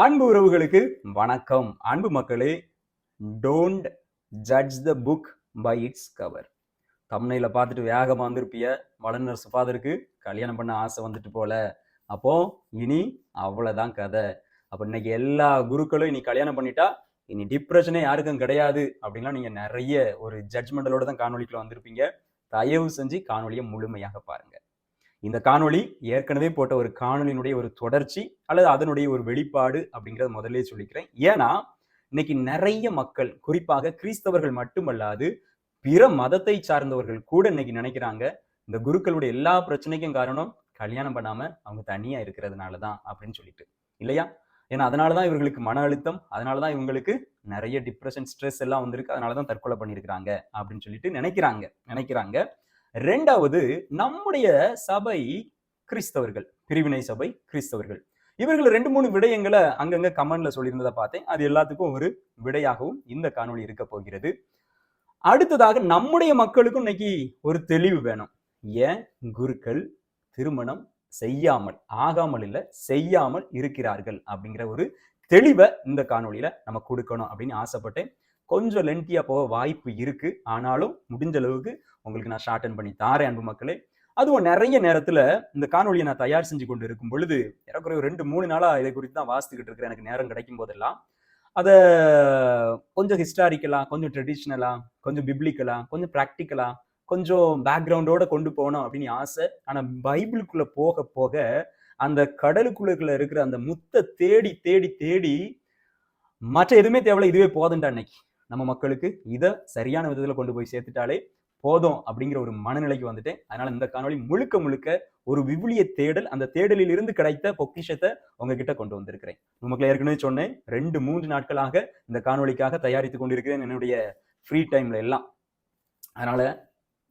அன்பு உறவுகளுக்கு வணக்கம். அன்பு மக்களே don't judge the book by its cover தமிழ்ல பார்த்துட்டு வேகமாக வந்திருப்பிய வளர்னர் சுஃபாதருக்கு கல்யாணம் பண்ண ஆசை வந்துட்டு போல. அப்போ இனி அவ்வளோதான் கதை. அப்போ இன்னைக்கு எல்லா குருக்களும் இனி கல்யாணம் பண்ணிட்டா இனி டிப்ரெஷனே யாருக்கும் கிடையாது அப்படின்லாம் நீங்கள் நிறைய ஒரு ஜட்ஜ்மெண்டலோட தான் காணொலிக்குள்ள வந்திருப்பீங்க. தயவு செஞ்சு காணொலியை முழுமையாக பாருங்கள் இந்த காணொளி ஏற்கனவே போட்ட ஒரு காணொலியினுடைய ஒரு தொடர்ச்சி அல்லது அதனுடைய ஒரு வெளிப்பாடு அப்படிங்கிறத முதல்ல சொல்லிக்கிறேன். ஏன்னா இன்னைக்கு நிறைய மக்கள் குறிப்பாக கிறிஸ்தவர்கள் மட்டுமல்லாது பிற மதத்தை சார்ந்தவர்கள் கூட இன்னைக்கு நினைக்கிறாங்க இந்த குருக்களுடைய எல்லா பிரச்சனைக்கும் காரணம் கல்யாணம் பண்ணாம அவங்க தனியா இருக்கிறதுனால தான் அப்படின்னு சொல்லிட்டு. இல்லையா? ஏன்னா அதனால தான் இவர்களுக்கு மன அழுத்தம் அதனால தான் இவங்களுக்கு நிறைய டிப்ரெஷன் ஸ்ட்ரெஸ் எல்லாம் வந்திருக்கு அதனால தான் தற்கொலை பண்ணியிருக்கிறாங்க அப்படின்னு சொல்லிட்டு நினைக்கிறாங்க நினைக்கிறாங்க. ரெண்டாவது நம்முடைய சபை கிறிஸ்தவர்கள் பிரிவினை சபை கிறிஸ்தவர்கள். இவர்கள் ரெண்டு மூணு விடயங்களை அங்கங்க கமெண்ட்ல சொல்லியிருந்ததை பார்த்தேன். அது எல்லாத்துக்கும் ஒரு விடையாகவும் இந்த காணொளி இருக்க போகிறது. அடுத்ததாக நம்முடைய மக்களுக்கும் இன்னைக்கு ஒரு தெளிவு வேணும். ஏன்? குருக்கள் திருமணம் செய்யாமல் ஆகாமல் இல்லை செய்யாமல் இருக்கிறார்கள் அப்படிங்கிற ஒரு தெளிவை இந்த காணொலியில நம்ம கொடுக்கணும் அப்படின்னு ஆசைப்பட்டேன். கொஞ்சம் லென்த்தியாக போக வாய்ப்பு இருக்கு. ஆனாலும் முடிஞ்ச அளவுக்கு உங்களுக்கு நான் ஷார்டன் பண்ணி தாரேன் அன்பு மக்களே. அதுவும் நிறைய நேரத்தில் இந்த காணொலியை நான் தயார் செஞ்சு கொண்டு இருக்கும் பொழுது எனக்கு ரெண்டு மூணு நாளாக இதை குறித்து தான் வாசித்துக்கிட்டு இருக்கிறேன். எனக்கு நேரம் கிடைக்கும் போதெல்லாம். அதை கொஞ்சம் ஹிஸ்டாரிக்கலாக கொஞ்சம் ட்ரெடிஷ்னலாக கொஞ்சம் பிப்ளிக்கலாக கொஞ்சம் ப்ராக்டிக்கலாக கொஞ்சம் பேக்ரவுண்டோட கொண்டு போகணும் அப்படின்னு ஆசை. ஆனால் பைபிளுக்குள்ளே போக போக அந்த கடலுக்குள்ள இருக்கிற அந்த முத்தை தேடி தேடி தேடி மற்ற எதுவுமே தேவையில்ல இதுவே போதுண்டா அன்னைக்கு. நம்ம மக்களுக்கு இதை சரியான விதத்தில் கொண்டு போய் சேர்த்துட்டாலே போதும் அப்படிங்கிற ஒரு மனநிலைக்கு வந்துட்டேன் அதனால இந்த காணொலி முழுக்க முழுக்க ஒரு விவிலிய தேடல் அந்த தேடலில் இருந்து கிடைத்த பொக்கிஷத்தை உங்ககிட்ட கொண்டு வந்திருக்கிறேன். நமக்கு ஏற்கனவே சொன்னேன் ரெண்டு மூன்று நாட்களாக இந்த காணொளிக்காக தயாரித்து கொண்டிருக்கிறேன் என்னுடைய ஃப்ரீ டைம்ல எல்லாம். அதனால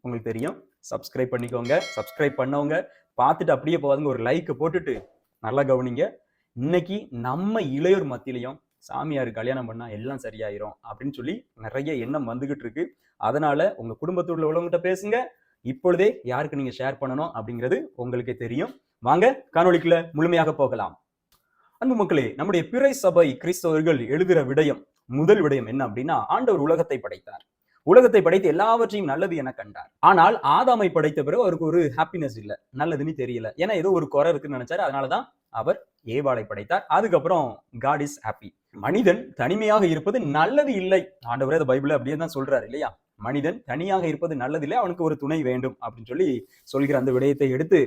உங்களுக்கு தெரியும் சப்ஸ்கிரைப் பண்ணிக்கோங்க சப்ஸ்கிரைப் பண்ணவங்க பார்த்துட்டு அப்படியே போவாதுங்க ஒரு லைக் போட்டுட்டு நல்லா கவனிங்க. இன்னைக்கு நம்ம இளையோர் மத்தியிலையும் சாமியார் கல்யாணம் பண்ணா எல்லாம் சரியாயிரும் அப்படின்னு சொல்லி நிறைய எண்ணம் வந்துகிட்டு இருக்கு. அதனால உங்க குடும்பத்தில் உள்ளவங்ககிட்ட பேசுங்க. இப்பொழுதே யாருக்கு நீங்க ஷேர் பண்ணணும் அப்படிங்கிறது உங்களுக்கே தெரியும். வாங்க காணொலிக்குள்ள முழுமையாக போகலாம். அன்பு மக்களே நம்முடைய பிறை சபை கிறிஸ்தவர்கள் எழுதுகிற விடயம் முதல் விடயம் என்ன அப்படின்னா ஆண்டவர் உலகத்தை படைத்தார். உலகத்தை படைத்து எல்லாவற்றையும் நல்லது என கண்டார். ஆனால் ஆதாமை படைத்த பிறகு அவருக்கு ஒரு ஹாப்பினஸ் இல்ல. நல்லதுன்னு தெரியல. ஏன்னா ஏதோ ஒரு குறை இருக்குன்னு நினைச்சாரு. அதனாலதான் அவர் ஏவாளை படைத்தார். அதுக்கப்புறம் காட் இஸ் ஹாப்பி மனிதன் தனிமையாக இருப்பது நல்லது இல்லை. ஆண்டவரே அது பைபிள் அப்படியே தான் சொல்றாரு இல்லையா? மனிதன் தனியாக இருப்பது நல்லதில்லை அவனுக்கு ஒரு துணை வேண்டும் அப்படின்னு சொல்லி சொல்கிற அந்த விடயத்தை எடுத்து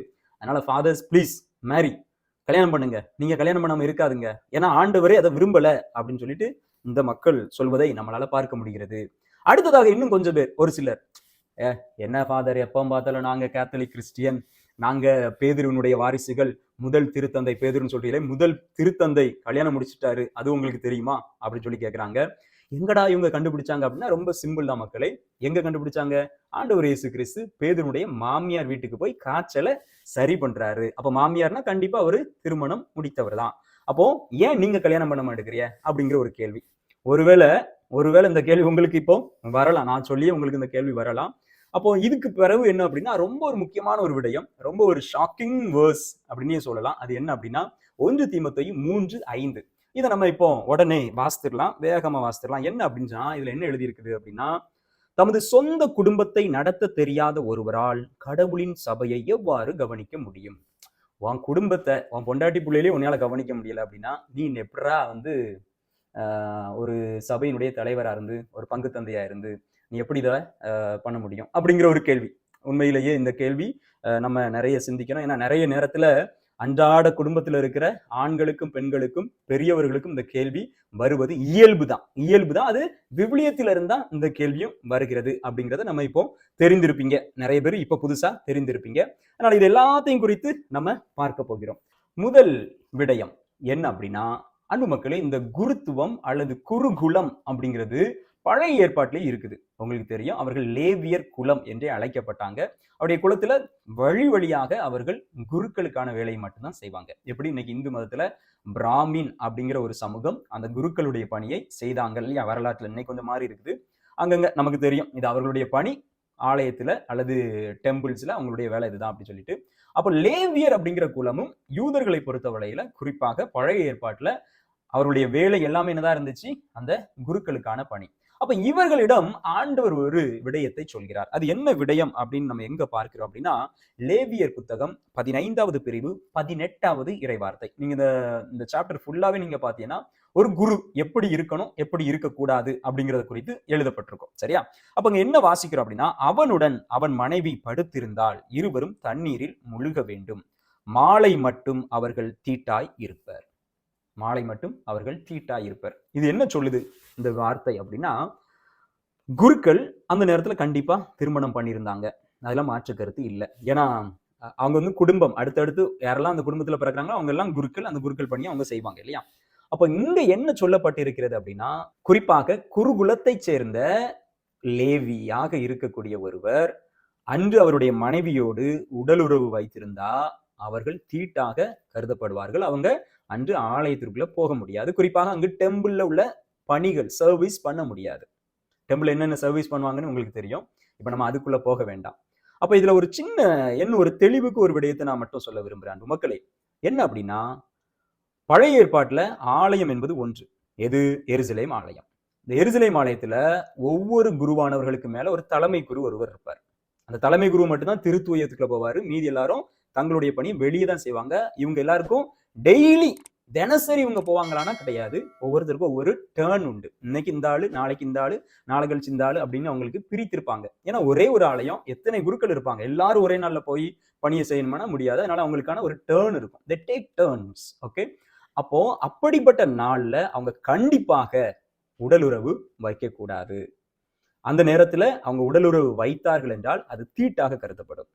அதனால ஃபாதர்ஸ் ப்ளீஸ் மேரி கல்யாணம் பண்ணுங்க. நீங்க கல்யாணம் பண்ணாம இருக்காதுங்க. ஏன்னா ஆண்டவரே அதை விரும்பல அப்படின்னு சொல்லிட்டு இந்த மக்கள் சொல்வதை நம்மளால பார்க்க முடிகிறது. அடுத்ததாக இன்னும் கொஞ்சம் பேர் ஒரு சிலர். ஏ என்ன ஃபாதர் எப்போ பார்த்தாலும் நாங்க கேத்தலிக் கிறிஸ்டியன் நாங்க பேதுருவனுடைய வாரிசுகள். முதல் திருத்தந்தை பேதுருன்னு சொல்றீங்களே முதல் திருத்தந்தை கல்யாணம் முடிச்சிட்டாரு அது உங்களுக்கு தெரியுமா? அப்படின்னு சொல்லி கேட்குறாங்க எங்கடா இவங்க கண்டுபிடிச்சாங்க அப்படின்னா ரொம்ப சிம்பிள் தான் மக்களை. எங்க கண்டுபிடிச்சாங்க? ஆண்டவர் இயேசு கிறிஸ்து பேதனுடைய மாமியார் வீட்டுக்கு போய் காய்ச்சலை சரி பண்றாரு. அப்ப மாமியார்னா கண்டிப்பா அவரு திருமணம் முடித்தவர் தான். அப்போ ஏன் நீங்க கல்யாணம் பண்ண மாட்டேங்கிறிய அப்படிங்கிற ஒரு கேள்வி. ஒருவேளை ஒருவேளை இந்த கேள்வி உங்களுக்கு இப்போ வரலாம். நான் சொல்லியே உங்களுக்கு இந்த கேள்வி வரலாம். அப்போ இதுக்கு பிறகு என்ன அப்படின்னா ரொம்ப ஒரு முக்கியமான ஒரு விடயம் ரொம்ப ஒரு ஷாக்கிங் வேர்ஸ் அப்படின்னே சொல்லலாம். அது என்ன அப்படின்னா ஒன்று தீமத்தையும் மூன்று ஐந்து. இதை நம்ம இப்போ உடனே வாசித்துடலாம் வேகமா வாசித்துடலாம் என்ன அப்படின்னா இதுல என்ன எழுதியிருக்குது அப்படின்னா தமது சொந்த குடும்பத்தை நடத்த தெரியாத ஒருவரால் கடவுளின் சபையை எவ்வாறு கவனிக்க முடியும்? உன் குடும்பத்தை உன் பொண்டாட்டி பிள்ளையிலே உன்னால கவனிக்க முடியல அப்படின்னா நீ எப்படா வந்து ஒரு சபையினுடைய தலைவராக இருந்து ஒரு பங்கு தந்தையாக இருந்து நீ எப்படி இதை பண்ண முடியும்? அப்படிங்கிற ஒரு கேள்வி. உண்மையிலேயே இந்த கேள்வி நம்ம நிறைய சிந்திக்கணும். ஏன்னா நிறைய நேரத்தில் அன்றாட குடும்பத்தில் இருக்கிற ஆண்களுக்கும் பெண்களுக்கும் பெரியவர்களுக்கும் இந்த கேள்வி வருவது இயல்பு தான். இயல்பு தான். அது விவிலியத்தில இருந்தா இந்த கேள்வியும் வருகிறது அப்படிங்கிறத நம்ம இப்போ தெரிந்திருப்பீங்க. நிறைய பேர் இப்போ புதுசாக தெரிந்திருப்பீங்க. அதனால் இது எல்லாத்தையும் குறித்து நம்ம பார்க்க போகிறோம். முதல் விடயம் என்ன அப்படின்னா அன்பு மக்களே இந்த குருத்துவம் அல்லது குருகுலம் அப்படிங்கிறது பழைய ஏற்பாட்டிலே இருக்குது. உங்களுக்கு தெரியும் அவர்கள் லேவியர் குலம் என்றே அழைக்கப்பட்டாங்க. அவருடைய குலத்துல வழி வழியாக அவர்கள் குருக்களுக்கான வேலையை மட்டும்தான் செய்வாங்க. எப்படி? இன்னைக்கு இந்து மதத்துல பிராமின் அப்படிங்கிற ஒரு சமூகம் அந்த குருக்களுடைய பணியை செய்தாங்க இல்லையா? வரலாற்றுல இன்னைக்கு கொஞ்சம் மாறி இருக்குது. அங்கங்க நமக்கு தெரியும் இது அவர்களுடைய பணி. ஆலயத்துல அல்லது டெம்பிள்ஸ்ல அவங்களுடைய வேலை இதுதான் அப்படின்னு சொல்லிட்டு. அப்போ லேவியர் அப்படிங்கிற குலமும் யூதர்களை பொறுத்தவரையில குறிப்பாக பழைய ஏற்பாட்டுல அவருடைய வேலை எல்லாமே என்னதான் இருந்துச்சு? அந்த குருக்களுக்கான பணி. அப்ப இவர்களிடம் ஆண்டவர் ஒரு விடயத்தை சொல்கிறார். அது என்ன விடயம் அப்படின்னு நம்ம எங்க பார்க்கிறோம் அப்படின்னா லேவியர் புத்தகம் பதினைந்தாவது பிரிவு பதினெட்டாவது இறைவார்த்தை. நீங்க இந்த இந்த சாப்டர் ஃபுல்லாவே நீங்க பாத்தீங்கன்னா ஒரு குரு எப்படி இருக்கணும் எப்படி இருக்கக்கூடாது அப்படிங்கறது குறித்து எழுதப்பட்டிருக்கும். சரியா? அப்ப என்ன வாசிக்கிறோம் அப்படின்னா அவனுடன் அவன் மனைவி படுத்திருந்தால் இருவரும் தண்ணீரில் முழுக வேண்டும். மாலை மட்டும் அவர்கள் தீட்டாய் இருப்பர். மாலை மட்டும் அவர்கள் தீட்டா இருப்பர். இது என்ன சொல்லுது இந்த வார்த்தை அப்படின்னா குருக்கள் அந்த நேரத்துல கண்டிப்பா திருமணம் பண்ணியிருந்தாங்க. அதெல்லாம் மாற்று கருத்து இல்லை. ஏன்னா அவங்க வந்து குடும்பம். அடுத்தடுத்து யாரெல்லாம் அந்த குடும்பத்துல பிறக்கிறாங்களோ அவங்க எல்லாம் குருக்கள். அந்த குருக்கள் பண்ணி அவங்க செய்வாங்க இல்லையா? அப்ப இங்க என்ன சொல்லப்பட்டிருக்கிறது அப்படின்னா குறிப்பாக குருகுலத்தை சேர்ந்த லேவியாக இருக்கக்கூடிய ஒருவர் அன்று அவருடைய மனைவியோடு உடலுறவு வைத்திருந்தா அவர்கள் தீட்டாக கருதப்படுவார்கள். அவங்க அன்று ஆலயத்திற்குள்ள போக முடியாது. குறிப்பாக அங்கு டெம்பிள்ல உள்ள பணிகள் சர்வீஸ் பண்ண முடியாது. டெம்பிள் என்னென்ன சர்வீஸ் பண்ணுவாங்கன்னு உங்களுக்கு தெரியும். இப்போ நம்ம அதுக்குள்ள போக வேண்டாம். அப்ப இதுல ஒரு சின்ன என்ன ஒரு தெளிவுக்கு ஒரு விடயத்தை நான் மட்டும் சொல்ல விரும்புறேன். அன்பு மக்களே என்ன அப்படின்னா பழைய ஏற்பாட்டில் ஆலயம் என்பது ஒன்று. எது? எருசலேம் ஆலயம். இந்த எருசலேம் ஆலயத்துல ஒவ்வொரு குருவானவர்களுக்கு மேல ஒரு தலைமை குரு ஒருவர் இருப்பார். அந்த தலைமை குரு மட்டும்தான் திருத்துவயத்துக்குள்ள போவாரு. மீதி எல்லாரும் தங்களுடைய பணியை வெளியே தான் செய்வாங்க. இவங்க எல்லாருக்கும் டெய்லி தினசரி இவங்க போவாங்களான்னா கிடையாது. ஒவ்வொருத்தருக்கும் ஒவ்வொரு டேர்ன் உண்டு. இன்னைக்கு இந்த ஆளு நாளைக்கு இந்த ஆளு நாளை கழிச்சு இந்த ஆளு அப்படின்னு அவங்களுக்கு பிரித்திருப்பாங்க. ஏன்னா ஒரே ஒரு ஆலயம் எத்தனை குருக்கள் இருப்பாங்க? எல்லாரும் ஒரே நாள்ல போய் பணியை செய்யணும்னா முடியாது. அதனால அவங்களுக்கான ஒரு டேர்ன் இருக்கும். தே டேக் டேர்ன்ஸ் ஓகே அப்போ அப்படிப்பட்ட நாள்ல அவங்க கண்டிப்பாக உடலுறவு வைக்கக்கூடாது. அந்த நேரத்துல அவங்க உடலுறவு வைத்தார்கள் என்றால் அது தீட்டாக கருதப்படும்.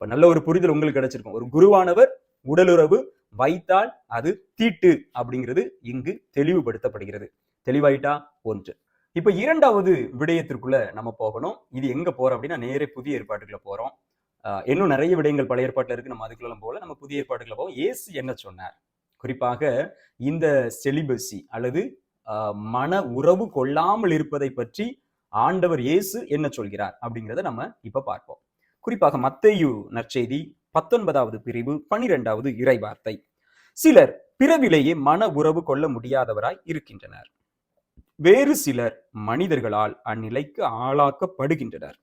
இப்ப நல்ல ஒரு புரிதல் உங்களுக்கு கிடைச்சிருக்கும். ஒரு குருவானவர் உடலுறவு வைத்தால் அது தீட்டு அப்படிங்கிறது இங்கு தெளிவுபடுத்தப்படுகிறது. தெளிவாயிட்டா ஒன்று. இப்ப இரண்டாவது விடயத்திற்குள்ள நம்ம போகணும். இது எங்க போறோம் அப்படின்னா நேரே புதிய ஏற்பாட்டுக்குள்ள போறோம். ஆஹ் இன்னும் நிறைய விடயங்கள் பழைய ஏற்பாட்டில் இருக்கு. நம்ம அதுக்குள்ள போல நம்ம புதிய ஏற்பாட்டுக்குள்ள போவோம். ஏசு என்ன சொன்னார்? குறிப்பாக இந்த செலிபசி அல்லது ஆஹ் மன உறவு கொள்ளாமல் இருப்பதை பற்றி ஆண்டவர் இயேசு என்ன சொல்கிறார் அப்படிங்கிறத நம்ம இப்ப பார்ப்போம். குறிப்பாக மத்தேயு நற்செய்தி பத்தொன்பதாவது பிரிவு பனிரெண்டாவது இறைவார்த்தை. சிலர் பிறவிலேயே மன உறவு கொள்ள முடியாதவராய் இருக்கின்றனர். வேறு சிலர் மனிதர்களால் அந்நிலைக்கு ஆளாக்கப்படுகின்றனர்.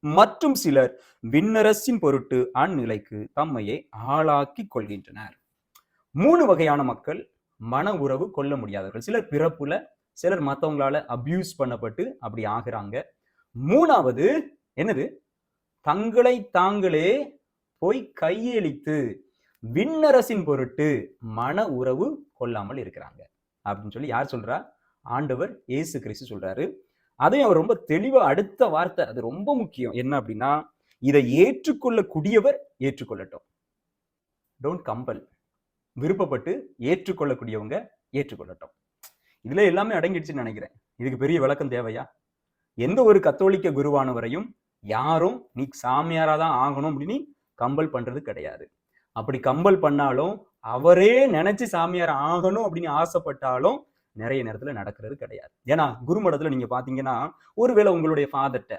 மற்றும் சிலர் விண்ணரசின் பொருட்டு அந்நிலைக்கு தம்மையே ஆளாக்கிக் கொள்கின்றனர். மூணு வகையான மக்கள் மன உறவு கொள்ள முடியாதவர்கள். சிலர் பிறப்புல சிலர் மற்றவங்களால அபியூஸ் பண்ணப்பட்டு அப்படி ஆகுறாங்க. மூணாவது என்னது? தங்களை தாங்களே போய் கையளித்து விண்ணரசின் பொருட்டு மன உறவு கொள்ளாமல் இருக்கிறாங்க. அப்படின்னு சொல்லி யார் சொல்றா? ஆண்டவர் இயேசு கிறிஸ்து சொல்றாரு. அதையும் அவர் ரொம்ப தெளிவா அடுத்த வார்த்தை அது ரொம்ப முக்கியம். என்ன அப்படின்னா இதை ஏற்றுக்கொள்ளக்கூடியவர் ஏற்றுக்கொள்ளட்டும். டோன்ட் கம்பல் விருப்பப்பட்டு ஏற்றுக்கொள்ளக்கூடியவங்க ஏற்றுக்கொள்ளட்டும். இதுல எல்லாமே அடங்கிடுச்சுன்னு நினைக்கிறேன். இதுக்கு பெரிய விளக்கம் தேவையா? எந்த ஒரு கத்தோலிக்க குருவானவரையும் யாரும் நீ சாமியாராக தான் ஆகணும் அப்படின்னு கம்பல் பண்ணுறது கிடையாது. அப்படி கம்பல் பண்ணாலும் அவரே நினைச்சு சாமியார் ஆகணும் அப்படின்னு ஆசைப்பட்டாலும் நிறைய நேரத்தில் நடக்கிறது கிடையாது. ஏன்னா குருமடத்தில் நீங்கள் பார்த்தீங்கன்னா ஒருவேளை உங்களுடைய ஃபாதர்கிட்ட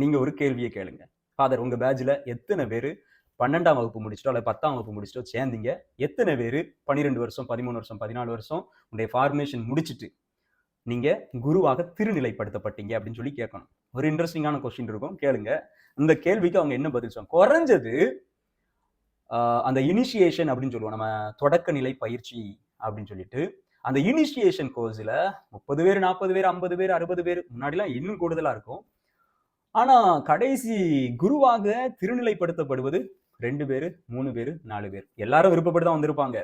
நீங்கள் ஒரு கேள்வியை கேளுங்க. ஃபாதர் உங்கள் பேட்சில் எத்தனை பேர் பன்னெண்டாம் வகுப்பு முடிச்சிட்டோ அல்லது பத்தாம் வகுப்பு முடிச்சிட்டோ சேர்ந்தீங்க? எத்தனை பேர் பன்னிரெண்டு வருஷம் பதிமூணு வருஷம் பதினாலு வருஷம் உங்களுடைய ஃபார்மேஷன் முடிச்சிட்டு நீங்கள் குருவாக திருநிலைப்படுத்தப்பட்டீங்க அப்படின்னு சொல்லி கேட்கணும். ஒரு இன்ட்ரெஸ்டிங்கான கொஸ்டின் இருக்கும். கேளுங்க. இந்த கேள்விக்கு அவங்க என்ன பதில் சொல்லுவாங்க குறைஞ்சது அந்த இனிஷியேஷன் அப்படின்னு சொல்லுவோம். நம்ம தொடக்க நிலை பயிற்சி அப்படின்னு சொல்லிட்டு அந்த இனிஷியேஷன் கோர்ஸில் முப்பது பேர் நாற்பது பேர் ஐம்பது பேர் அறுபது பேர் முன்னாடிலாம் இன்னும் கூடுதலாக இருக்கும். ஆனால் கடைசி குருவாக திருநிலைப்படுத்தப்படுவது ரெண்டு பேர் மூணு பேர் நாலு பேர். எல்லாரும் விருப்பப்பட்டு தான் வந்திருப்பாங்க.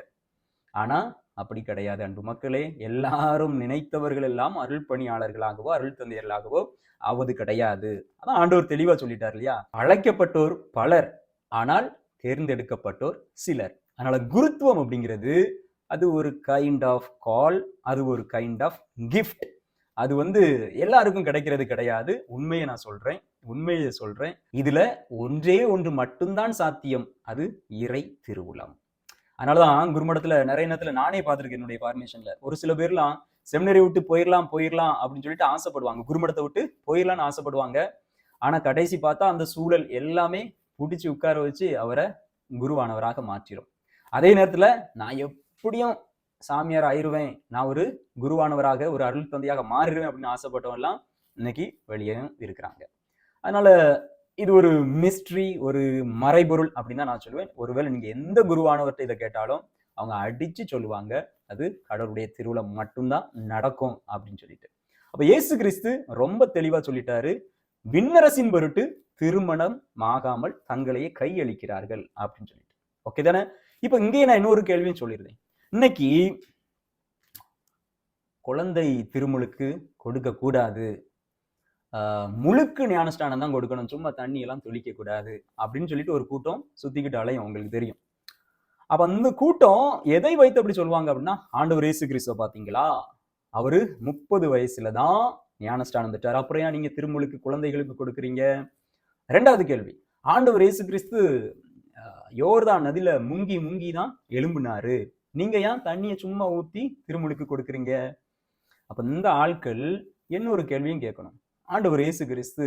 ஆனால் அப்படி கிடையாது அன்பு மக்களே. எல்லாரும் நினைத்தவர்கள் எல்லாம் அருள் பணியாளர்களாகவோ அருள் தந்தையர்களாகவோ ஆவது கிடையாது. அதான் ஆண்டவர் தெளிவா சொல்லிட்டார் இல்லையா? அழைக்கப்பட்டோர் பலர் ஆனால் தேர்ந்தெடுக்கப்பட்டோர் சிலர். அதனால குருத்துவம் அப்படிங்கிறது அது ஒரு கைண்ட் ஆஃப் கால் அது ஒரு கைண்ட் ஆஃப் கிஃப்ட் அது வந்து எல்லாருக்கும் கிடைக்கிறது கிடையாது. உண்மையை நான் சொல்றேன் உண்மையை சொல்றேன். இதுல ஒன்றே ஒன்று மட்டும்தான் சாத்தியம் அது இறை திருவுளம். அதனாலதான் குருமடத்துல நிறைய நேரத்துல நானே பார்த்திருக்கேன் என்னுடைய ஃபார்மேஷன்ல ஒரு சில பேர்லாம் செமினரி விட்டு போயிடலாம் போயிடலாம் அப்படின்னு சொல்லிட்டு ஆசைப்படுவாங்க. குருமடத்தை விட்டு போயிடலாம்னு ஆசைப்படுவாங்க. ஆனா கடைசி பார்த்தா அந்த சூழல் எல்லாமே பிடிச்சி உட்கார வச்சு அவரை குருவானவராக மாற்றிடும். அதே நேரத்துல நான் எப்படியும் சாமியார் ஆயிடுவேன் நான் ஒரு குருவானவராக ஒரு அருள் தந்தையாக மாறிடுவேன் அப்படின்னு ஆசைப்பட்டவெல்லாம் இன்னைக்கு வெளியே இருக்கிறாங்க. அதனால இது ஒரு மிஸ்ட்ரி ஒரு மறைபொருள் அப்படின்னு தான் நான் சொல்லுவேன். ஒருவேளை நீங்க எந்த குருவானவர்கிட்ட இதை கேட்டாலும் அவங்க அடிச்சு சொல்லுவாங்க. அது கடவுளுடைய திருவிழா மட்டும்தான் நடக்கும் அப்படின்னு சொல்லிட்டு. அப்ப இயேசு கிறிஸ்து ரொம்ப தெளிவா சொல்லிட்டாரு. விண்ணரசின் பொருட்டு திருமணம் ஆகாமல் தங்களையே கையளிக்கிறார்கள் அப்படின்னு சொல்லிட்டு. ஓகே தானே? இப்ப இங்கேயே நான் இன்னொரு கேள்வியும் சொல்லியிருந்தேன் இன்னைக்கு குழந்தை திருமுழுக்கு கொடுக்க கூடாது முழுக்கு ஞானஸ்தானம் தான் கொடுக்கணும். சும்மா தண்ணி எல்லாம் கூடாது அப்படின்னு சொல்லிட்டு ஒரு கூட்டம் சுத்திக்கிட்டாலே அவங்களுக்கு உங்களுக்கு தெரியும். அப்ப அந்த கூட்டம் எதை வைத்து அப்படி சொல்லுவாங்க அப்படின்னா ஆண்டவர் இயேசு கிறிஸ்துவ பாத்தீங்களா அவரு முப்பது வயசுல தான் ஞானஸ்தானம் பெற்றார் அப்புறம் ஏன் நீங்க திருமுழுக்கு குழந்தைகளுக்கு கொடுக்குறீங்க? ரெண்டாவது கேள்வி. ஆண்டவர் இயேசு கிறிஸ்து யோர்தான் நதியில முங்கி முங்கி தான் எலும்புனாரு நீங்க ஏன் தண்ணியை சும்மா ஊத்தி திருமுழுக்கு கொடுக்குறீங்க? அப்ப இந்த ஆட்கள் என்ன ஒரு கேள்வியும் கேட்கணும். ஆண்டவர் இயேசு கிறிஸ்து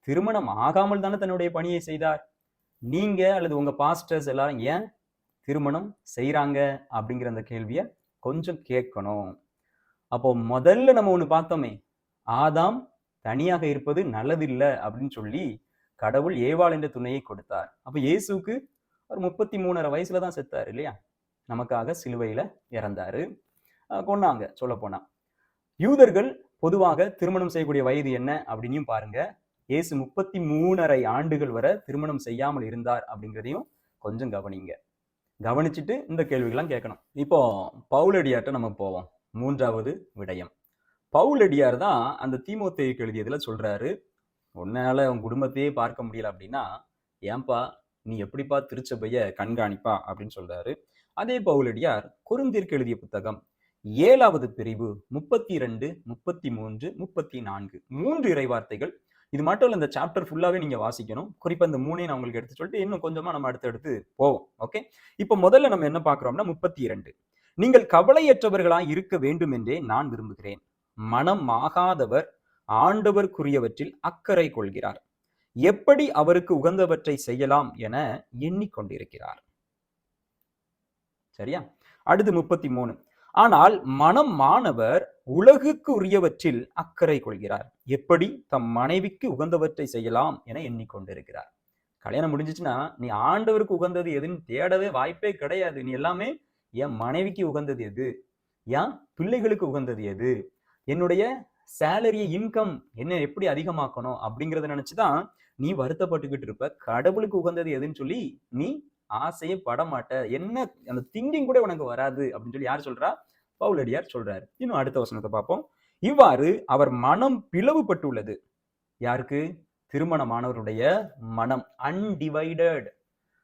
திருமணம் ஆகாமல் தானே தன்னுடைய பணியை செய்தார்? நீங்க அல்லது உங்க பாஸ்டர்ஸ் எல்லாரும் ஏன் திருமணம் செய்கிறாங்க அப்படிங்கிற அந்த கேள்வியை கொஞ்சம் கேட்கணும். அப்போ முதல்ல நம்ம ஒண்ணு பார்த்தோமே ஆதாம் தனியாக இருப்பது நல்லதில்லை அப்படின்னு சொல்லி கடவுள் ஏவாள் என்ற துணையை கொடுத்தார். அப்போ இயேசுவுக்கு ஒரு முப்பத்தி மூணரை வயசுல தான் செத்தார் இல்லையா? நமக்காக சிலுவையில இறந்தாரு. அஹ் கொன்னாங்க சொல்ல போனா. யூதர்கள் பொதுவாக திருமணம் செய்யக்கூடிய வயது என்ன அப்படின்னும் பாருங்க. இயேசு முப்பத்தி மூணரை ஆண்டுகள் வரை திருமணம் செய்யாமல் இருந்தார் அப்படிங்கிறதையும் கொஞ்சம் கவனிங்க. கவனிச்சுட்டு இந்த கேள்விகள்லாம் கேட்கணும். இப்போ பவுலடியார்ட்ட நம்ம போவோம். மூன்றாவது விடயம். பவுலடியார் தான் அந்த தீமோத்தேயுக்கு எழுதியதுல சொல்றாரு உன்னால உன் குடும்பத்தையே பார்க்க முடியல அப்படின்னா ஏன்பா நீ எப்படிப்பா திருச்சபைய கண்காணிப்பா? அப்படின்னு சொல்றாரு. அதே பவுலடியார் குறுந்திற்கு எழுதிய புத்தகம் ஏழாவது பிரிவு முப்பத்தி ரெண்டு முப்பத்தி மூன்று முப்பத்தி நான்கு மூன்று இறைவார்த்தைகள். இது மட்டும் இல்லை இந்த சாப்டர் ஃபுல்லாவே நீங்க வாசிக்கணும். குறிப்பாக இந்த மூணையும் நான் உங்களுக்கு எடுத்து சொல்லிட்டு இன்னும் கொஞ்சமாக நம்ம அடுத்து எடுத்து போவோம். ஓகே இப்போ முதல்ல நம்ம என்ன பார்க்கிறோம்னா முப்பத்தி இரண்டு நீங்கள் கவலையற்றவர்களாக இருக்க வேண்டும் என்றே நான் விரும்புகிறேன். மனம் ஆகாதவர் ஆண்டவர்க்குரியவற்றில் அக்கறை கொள்கிறார். எப்படி அவருக்கு உகந்தவற்றை செய்யலாம் என எண்ணிக்கொண்டிருக்கிறார். சரியா? அடுத்து முப்பத்தி மூணு ஆனால் மனம் மாணவர் உலகுக்கு உரியவற்றில் அக்கறை கொள்கிறார். எப்படி? தம் மனைவிக்கு உகந்தவற்றை செய்யலாம் என எண்ணிக்கொண்டிருக்கிறார். கல்யாணம் முடிஞ்சிச்சுன்னா நீ ஆண்டவருக்கு உகந்தது எதுன்னு தேடவே வாய்ப்பே கிடையாது. நீ எல்லாமே என் மனைவிக்கு உகந்தது எது? என் பிள்ளைகளுக்கு உகந்தது எது? என்னுடைய சேலரியை இன்கம் என்ன எப்படி அதிகமாக்கணும் அப்படிங்கிறத நினைச்சுதான் நீ வருத்தப்பட்டுக்கிட்டு இருப்ப. கடவுளுக்கு உகந்தது எதுன்னு சொல்லி நீ ஆசையே படமாட்ட என்ன அந்த திங்கிங் கூட உனக்கு வராது அப்படின்னு சொல்லி யார் சொல்றா? பவுலடியார் சொல்றாரு. இன்னும் அடுத்த வசனத்தை பார்ப்போம். இவ்வாறு அவர் மனம் பிளவுபட்டுள்ளது. யாருக்கு? திருமணமானவருடைய மனம். அன்டிவைடட்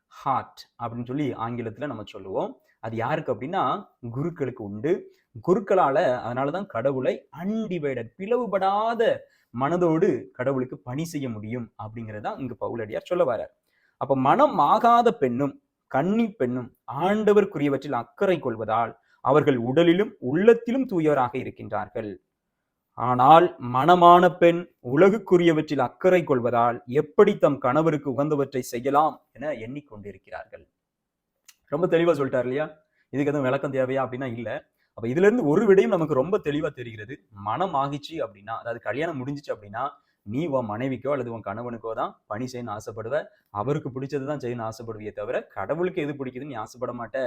ஹார்ட் அப்படின்னு சொல்லி ஆங்கிலத்துல நம்ம சொல்லுவோம். அது யாருக்கு அப்படின்னா குருக்களுக்கு உண்டு. குருக்களால அதனாலதான் கடவுளை அன்டிவைடட் பிளவுபடாத மனதோடு கடவுளுக்கு பணி செய்ய முடியும் அப்படிங்கறதா இங்கு பவுலடியார் சொல்ல வர்றார். அப்ப மனம் ஆகாத பெண்ணும் கன்னி பெண்ணும் ஆண்டவருக்குரியவற்றில் அக்கறை கொள்வதால் அவர்கள் உடலிலும் உள்ளத்திலும் தூயவராக இருக்கின்றார்கள். ஆனால் மனமான பெண் உலகுக்குரியவற்றில் அக்கறை கொள்வதால் எப்படி தம் கணவருக்கு உகந்தவற்றை செய்யலாம் என எண்ணிக்கொண்டிருக்கிறார்கள். ரொம்ப தெளிவா சொல்லிட்டார் இல்லையா? இதுக்கு எதுவும் விளக்கம் தேவையா அப்படின்னா இல்ல. அப்ப இதுல இருந்து ஒரு விடையும் நமக்கு ரொம்ப தெளிவா தெரிகிறது. மனம் ஆகிச்சு அப்படின்னா அதாவது கல்யாணம் முடிஞ்சிச்சு அப்படின்னா நீ உன் மனைவிக்கோ அல்லது உன் கணவனுக்கோ தான் பணி செய்யணும்னு ஆசைப்படுவ. அவருக்கு பிடிச்சது தான் செய்யணும்னு ஆசைப்படுவியே தவிர கடவுளுக்கு எது பிடிக்குதுன்னு நீ ஆசைப்பட மாட்ட.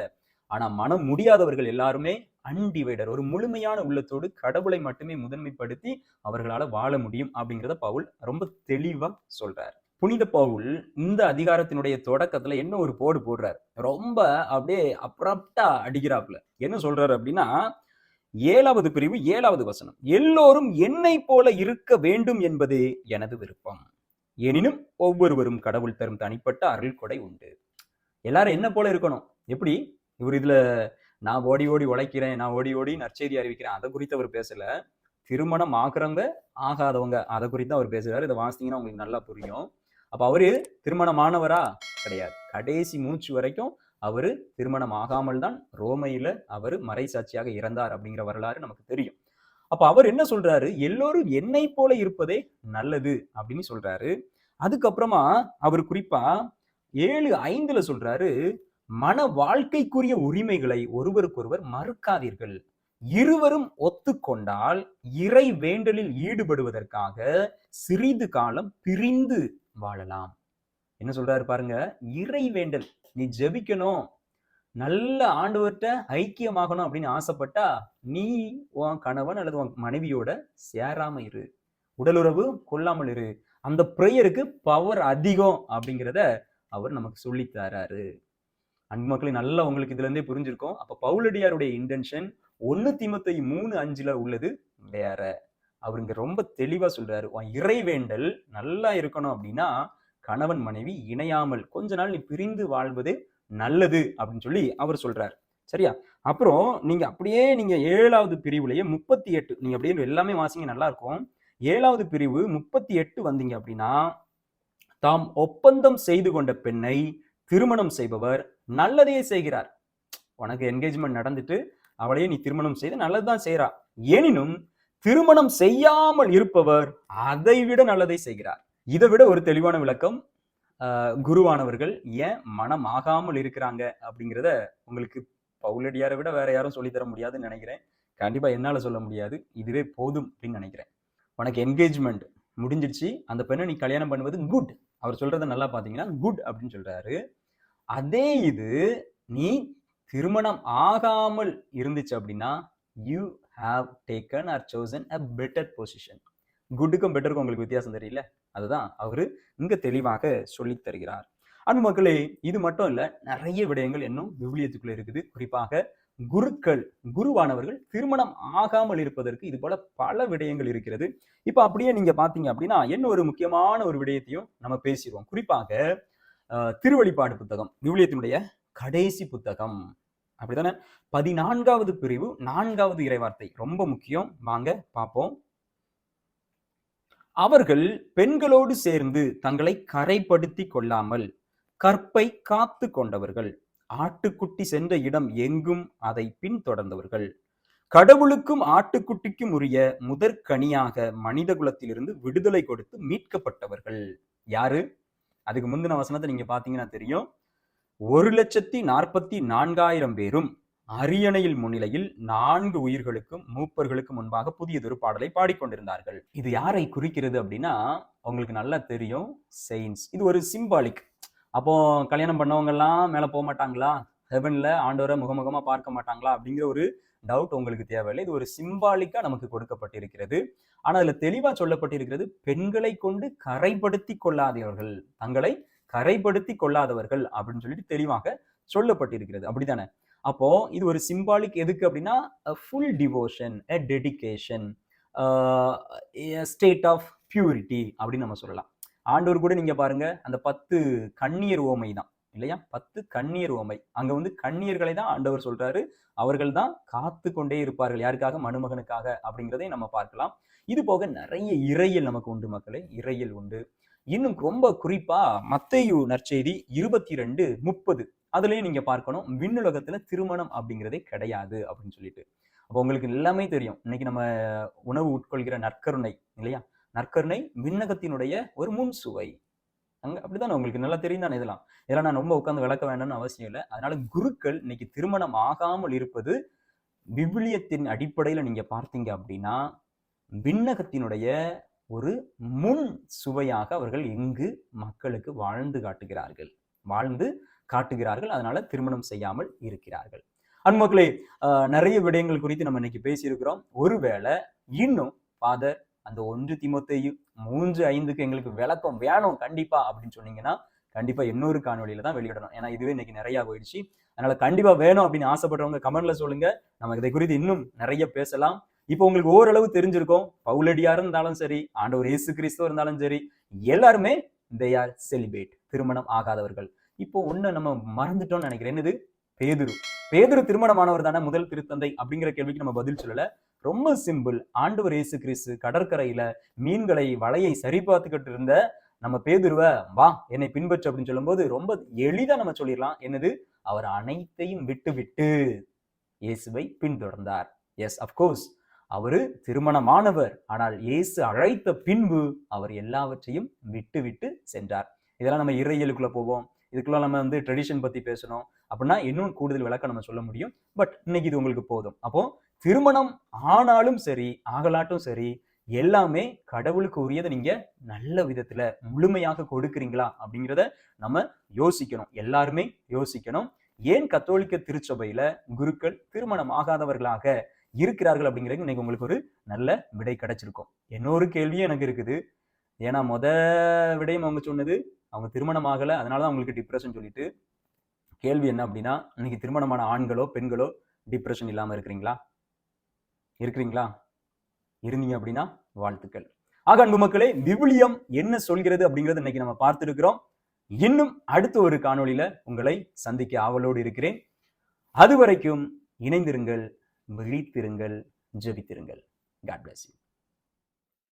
ஆனா மனம் முடியாதவர்கள் எல்லாருமே அன்டிவைடர் ஒரு முழுமையான உள்ளத்தோடு கடவுளை மட்டுமே முதன்மைப்படுத்தி அவர்களால வாழ முடியும் அப்படிங்கிறத பவுல் ரொம்ப தெளிவா சொல்றார். புனித பவுல் இந்த அதிகாரத்தினுடைய தொடக்கத்துல என்ன ஒரு போடு போடுறார். ரொம்ப அப்படியே அப்ரப்டா அடிக்கிறாப்புல. என்ன சொல்றாரு அப்படின்னா ஏழாவது பிரிவு ஏழாவது வசனம். எல்லோரும் என்னை போல இருக்க வேண்டும் என்பதே எனது விருப்பம். எனினும் ஒவ்வொருவரும் கடவுள் தரும் தனிப்பட்ட அருள் கொடை உண்டு. எல்லாரும் என்ன போல இருக்கணும்? எப்படி? இவர் இதுல நான் ஓடி ஓடி உழைக்கிறேன் நான் ஓடி ஓடி நற்செய்தி அறிவிக்கிறேன் அதை குறித்து அவர் பேசல. திருமணம் ஆகுறவங்க ஆகாதவங்க அதை குறித்து அவர் பேசுறாரு. இதை வாசித்தீங்கன்னா உங்களுக்கு நல்லா புரியும். அப்ப அவரு திருமணமானவரா? கிடையாது. கடைசி மூச்சு வரைக்கும் அவரு திருமணம் ஆகாமல் தான் ரோமையில அவர் மறைசாட்சியாக இறந்தார் அப்படிங்கிற வரலாறு நமக்கு தெரியும். அப்ப அவர் என்ன சொல்றாரு? எல்லோரும் என்னை போல இருப்பதே நல்லது அப்படின்னு சொல்றாரு. அதுக்கப்புறமா அவர் குறிப்பா ஏழு ஐந்துல சொல்றாரு மன வாழ்க்கைக்குரிய உரிமைகளை ஒருவருக்கொருவர் மறுக்காதீர்கள். இருவரும் ஒத்துக்கொண்டால் இறை வேண்டலில் ஈடுபடுவதற்காக சிறிது காலம் பிரிந்து வாழலாம். என்ன சொல்றாரு பாருங்க? இறை வேண்டல். நீ ஜெபிக்கணும். நல்ல ஆண்டவர்கிட்ட ஐக்கியமாகணும் அப்படின்னு ஆசைப்பட்டா நீ உன் கணவன் அல்லது உன் மனைவியோட சேராம இரு. உடலுறவு கொள்ளாமல் இரு. அந்த ப்ரேயருக்கு பவர் அதிகம் அப்படிங்கிறத அவர் நமக்கு சொல்லித் தராரு. அன்பு மக்களை நல்லா உங்களுக்கு இதுல இருந்தே புரிஞ்சிருக்கும். அப்ப பவுலடியாருடைய இன்டென்ஷன் ஒன்னு திமுத்தை மூணு அஞ்சுல உள்ளது வேற. அவர் ரொம்ப தெளிவா சொல்றாரு. உன் இறைவேண்டல் நல்லா இருக்கணும் அப்படின்னா கணவன் மனைவி இணையாமல் கொஞ்ச நாள் நீ பிரிந்து வாழ்வது நல்லது அப்படின்னு சொல்லி அவர் சொல்றார். சரியா? அப்புறம் நீங்க அப்படியே நீங்க ஏழாவது பிரிவுலயே முப்பத்தி எட்டு நீங்க அப்படியே எல்லாமே வாசிங்க நல்லா இருக்கும் ஏழாவது பிரிவு முப்பத்தி எட்டு வந்தீங்க அப்படின்னா தாம் ஒப்பந்தம் செய்து கொண்ட பெண்ணை திருமணம் செய்பவர் நல்லதையே செய்கிறார். உனக்கு என்கேஜ்மெண்ட் நடந்துட்டு அவளையே நீ திருமணம் செய்து நல்லதுதான் செய்றா. எனினும் திருமணம் செய்யாமல் இருப்பவர் அதை விட நல்லதை செய்கிறார். இதை விட ஒரு தெளிவான விளக்கம் குருவானவர்கள் ஏன் மனம் ஆகாமல் இருக்கிறாங்க அப்படிங்கிறத உங்களுக்கு பவுலடியாரை விட வேற யாரும் சொல்லித்தர முடியாதுன்னு நினைக்கிறேன். கண்டிப்பாக என்னால் சொல்ல முடியாது. இதுவே போதும் அப்படின்னு நினைக்கிறேன். உனக்கு என்கேஜ்மெண்ட் முடிஞ்சிடுச்சு. அந்த பெண்ணை நீ கல்யாணம் பண்ணுவது குட் அவர் சொல்கிறத நல்லா பார்த்தீங்கன்னா குட் அப்படின்னு சொல்கிறாரு அதே இது நீ திருமணம் ஆகாமல் இருந்துச்சு அப்படின்னா you have taken or chosen a better position குட்டுக்கும் பெட்டருக்கும் உங்களுக்கு வித்தியாசம் தெரியல? அதுதான் அவரு இங்க தெளிவாக சொல்லித் தருகிறார். அன்பு மக்களே இது மட்டும் இல்ல நிறைய விடயங்கள் இன்னும் விவிலியத்துக்குள்ள இருக்குது. குறிப்பாக குருக்கள் குருவானவர்கள் திருமணம் ஆகாமல் இருப்பதற்கு இது போல பல விடயங்கள் இருக்கிறது. இப்ப அப்படியே நீங்க பாத்தீங்க அப்படின்னா என்ன ஒரு முக்கியமான ஒரு விடயத்தையும் நம்ம பேசிடுவோம் குறிப்பாக திருவழிப்பாடு புத்தகம் விவிலியத்தினுடைய கடைசி புத்தகம். அப்படித்தானே? பதினான்காவது பிரிவு நான்காவது இறைவார்த்தை. ரொம்ப முக்கியம். வாங்க பார்ப்போம். அவர்கள் பெண்களோடு சேர்ந்து தங்களை கரைப்படுத்தி கொள்ளாமல் கற்பை காத்து கொண்டவர்கள். ஆட்டுக்குட்டி சென்ற இடம் எங்கும் அதை பின்தொடர்ந்தவர்கள். கடவுளுக்கும் ஆட்டுக்குட்டிக்கும் உரிய முதற்கனியாக மனித குலத்திலிருந்து விடுதலை கொடுத்து மீட்கப்பட்டவர்கள். யாரு? அதுக்கு முந்தின வசனத்தை நீங்க பாத்தீங்கன்னா தெரியும். ஒரு லட்சத்தி நாற்பத்தி நான்காயிரம் பேரும் அரியணையில் முன்னிலையில் நான்கு உயிர்களுக்கும் மூப்பர்களுக்கும் முன்பாக புதியதொரு பாடலை பாடிக்கொண்டிருந்தார்கள். இது யாரை குறிக்கிறது அப்படின்னா அவங்களுக்கு நல்லா தெரியும் செயின்ஸ் இது ஒரு சிம்பாலிக் அப்போ கல்யாணம் பண்ணவங்கெல்லாம் மேலே போக மாட்டாங்களா? ஹெவனில் ஆண்டவரை முகமுகமாக பார்க்க மாட்டாங்களா? அப்படிங்கிற ஒரு டவுட் உங்களுக்கு தேவையில்லை. இது ஒரு சிம்பாலிக்காக நமக்கு கொடுக்கப்பட்டிருக்கிறது. ஆனால் அதில் தெளிவாக சொல்லப்பட்டிருக்கிறது பெண்களை கொண்டு கரைப்படுத்தி கொள்ளாதவர்கள் தங்களை கரைப்படுத்தி கொள்ளாதவர்கள் அப்படின்னு சொல்லிட்டு தெளிவாக சொல்லப்பட்டிருக்கிறது. அப்படிதானே அப்போ இது ஒரு சிம்பாலிக் எதுக்கு அப்படின்னா full devotion a dedication state of purity அப்படின்னு நம்ம சொல்லலாம். ஆண்டவர் கூட நீங்க பாருங்க அந்த பத்து கண்ணீர் ஓமை தான் இல்லையா? பத்து கண்ணீர் ஓமை அங்க வந்து கண்ணீர்களை தான் ஆண்டவர் சொல்றாரு. அவர்கள் தான் காத்து கொண்டே இருப்பார்கள். யாருக்காக? மணுமகனுக்காக அப்படிங்கிறதை நம்ம பார்க்கலாம். இது போக நிறைய இறையல் நமக்கு உண்டு மக்களே. இறையல் உண்டு. இன்னும் ரொம்ப குறிப்பா மத்தையு நற்செய்தி இருபத்தி ரெண்டு முப்பது. அதுலேயும் நீங்கள் பார்க்கணும் விண்ணுலகத்தில் திருமணம் அப்படிங்கிறதே கிடையாது அப்படின்னு சொல்லிட்டு. அப்போ உங்களுக்கு எல்லாமே தெரியும். இன்னைக்கு நம்ம உணவு உட்கொள்கிற நற்கருணை இல்லையா? நற்கருணை விண்ணகத்தினுடைய ஒரு முன் சுவை. அங்கே அப்படிதானே? உங்களுக்கு நல்லா தெரியும் தானே இதெல்லாம்? இதெல்லாம் நான் ரொம்ப உட்காந்து விளக்க வேண்டாம்னு அவசியம் இல்லை. அதனால குருக்கள் இன்னைக்கு திருமணம் ஆகாமல் இருப்பது விவிலியத்தின் அடிப்படையில் நீங்க பார்த்தீங்க அப்படின்னா விண்ணகத்தினுடைய ஒரு முன் சுவையாக அவர்கள் இங்கு மக்களுக்கு வாழ்ந்து காட்டுகிறார்கள். வாழ்ந்து காட்டுகிறார்கள். அதனால திருமணம் செய்யாமல் இருக்கிறார்கள். அன்மக்களே ஆஹ் நிறைய விடயங்கள் குறித்து நம்ம இன்னைக்கு பேசியிருக்கிறோம். ஒருவேளை இன்னும் ஃபாதர் அந்த ஒன்று திமுத்தையும் மூன்று ஐந்துக்கு எங்களுக்கு விளக்கம் வேணும் கண்டிப்பா அப்படின்னு சொன்னீங்கன்னா கண்டிப்பா இன்னொரு காணொலியில தான் வெளியிடணும். ஏன்னா இதுவே இன்னைக்கு நிறைய போயிடுச்சு. அதனால கண்டிப்பா வேணும் அப்படின்னு ஆசைப்படுறவங்க கமெண்ட்ல சொல்லுங்க. நம்ம இதை குறித்து இன்னும் நிறைய பேசலாம். இப்போ உங்களுக்கு ஓரளவு தெரிஞ்சிருக்கும். பவுலடியா இருந்தாலும் சரி ஆண்டவர் இயேசு கிறிஸ்துவ இருந்தாலும் சரி எல்லாருமே தே ஆர் செலிபேட் திருமணம் ஆகாதவர்கள். இப்போ ஒன்று நம்ம மறந்துட்டோம்னு நினைக்கிறேன். என்னது? பேதுரு. பேதுரு திருமணமானவர் தானே முதல் திருத்தந்தை அப்படிங்கிற கேள்விக்கு நம்ம பதில் சொல்லல. ரொம்ப சிம்பிள். ஆண்டவர் இயேசு கிறிஸ்து கடற்கரையில மீன்களை வலையை சரி பார்த்துக்கிட்டு இருந்த நம்ம பேதுருவ வா என்னை பின்பற்று அப்படின்னு சொல்லும்போது ரொம்ப எளிதா நம்ம சொல்லிடலாம். என்னது? அவர் அனைத்தையும் விட்டு விட்டு இயேசுவை பின்தொடர்ந்தார். எஸ் அப்கோர்ஸ் அவரு திருமணமானவர். ஆனால் இயேசு அழைத்த பின்பு அவர் எல்லாவற்றையும் விட்டு விட்டு சென்றார். இதெல்லாம் நம்ம இறையலுக்குள்ள போவோம். இதுக்குள்ள நம்ம வந்து ட்ரெடிஷன் பத்தி பேசணும் அப்படின்னா இன்னும் கூடுதல் விளக்கம் நம்ம சொல்ல முடியும். பட் இன்னைக்கு இது உங்களுக்கு போதும். அப்போ திருமணம் ஆனாலும் சரி ஆகலாட்டும் சரி எல்லாமே கடவுளுக்கு உரியதை நீங்க நல்ல விதத்துல முழுமையாக கொடுக்குறீங்களா அப்படிங்கிறத நம்ம யோசிக்கணும். எல்லாருமே யோசிக்கணும். ஏன் கத்தோலிக்க திருச்சபையில குருக்கள் திருமணம் ஆகாதவர்களாக இருக்கிறார்கள் அப்படிங்கிறது இன்னைக்கு உங்களுக்கு ஒரு நல்ல விடை கிடைச்சிருக்கும். இன்னொரு கேள்வியும் எனக்கு இருக்குது. ஏன்னா மொத விடையும் அவங்க சொன்னது அவங்க திருமணம் ஆகலை அதனால தான் அவங்களுக்கு டிப்ரெஷன் சொல்லிட்டு கேள்வி என்ன அப்படின்னா இன்னைக்கு திருமணமான ஆண்களோ பெண்களோ டிப்ரெஷன் இல்லாமல் இருக்கிறீங்களா? இருக்கிறீங்களா? இருந்தீங்க அப்படின்னா வாழ்த்துக்கள். ஆக அன்பு மக்களே விவிலியம் என்ன சொல்கிறது அப்படிங்கிறது இன்னைக்கு நம்ம பார்த்துருக்கிறோம். இன்னும் அடுத்த ஒரு காணொளியில உங்களை சந்திக்க ஆவலோடு இருக்கிறேன். அது வரைக்கும் இணைந்திருங்கள் விழித்திருங்கள் ஜெபித்திருங்கள். God bless you